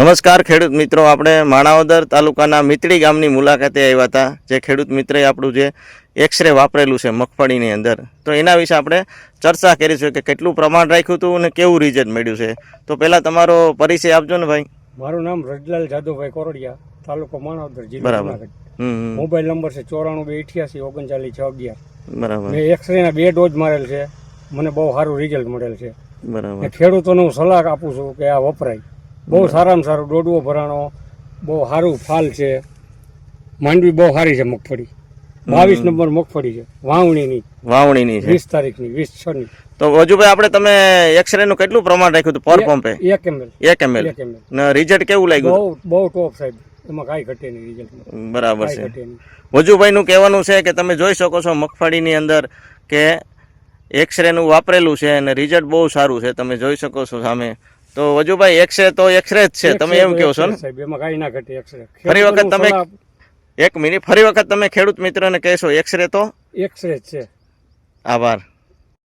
નમસ્કાર ખેડૂત મિત્રો આપણે માણાવદર તાલુકાના મિત્રી ગામની મુલાકાતે આવ્યા હતા જે ખેડૂત મિત્રએ આપણું જે એક્સરે વાપરેલું છે મગફળીની અંદર. તો એના વિશે આપણે ચર્ચા કરીશું કે કેટલું પ્રમાણ રાખ્યું હતું અને કેવું રિઝલ્ટ મળ્યું છે. તો પહેલાં તમારો પરિચય આપજો ને ભાઈ. મારું નામ રજલાલ જાદવભાઈ કોરડિયા તાલુકો માણાવદર જિલ્લો બરાબર. મોબાઈલ નંબર છે ચોરાણું બે અઠ્યાસી ઓગણચાલીસ છ અગિયાર. બરાબર. મેં એક્સરે ના બે ડોઝ મારેલ છે. મને બહુ સારું રિઝલ્ટ મળેલ છે. બરાબર. ખેડૂતોને હું સલાહ આપું છું કે આ વપરાય. બહુ સારામાં સારું દોડવો ભરાણો બહુ સારું ફાલ છે. માંડવી બહુ સારી છે મગફળી. બાવીસ નંબર મગફળી છે વાવણીની. વાવણીની વીસ તારીખની વીસ છ ની તો વજુભાઈ આપણે તમે એક્સરે નું કેટલું પ્રમાણ રાખ્યું હતું પર પંપે? એક એમએલ એક એમએલ ને રિઝલ્ટ કેવું લાગ્યું? બહુ બહુ ટોપ સાહેબ. એમાં કાંઈ ઘટે નહીં રિઝલ્ટ બરાબર છે. વજુભાઈ નું વજુભાઈનું કહેવાનું છે કે તમે જોઈ શકો છો મગફળીની અંદર કે એક્સરેનું વાપરેલું છે અને રિઝલ્ટ બહુ સારું છે. તમે જોઈ શકો છો સામે તો વજુભાઈ એક્સરે તો એક્સરે જ છે. તમે એમ કહો છો ને? સાહેબ એમાં કાંઈ ના ઘટે એક્સરે ફરી વખત તમે એક મિનિટ ફરી વખત તમે ખેડૂત મિત્રને કહેશો એક્સરે તો? એક્સરે જ છે. આભાર.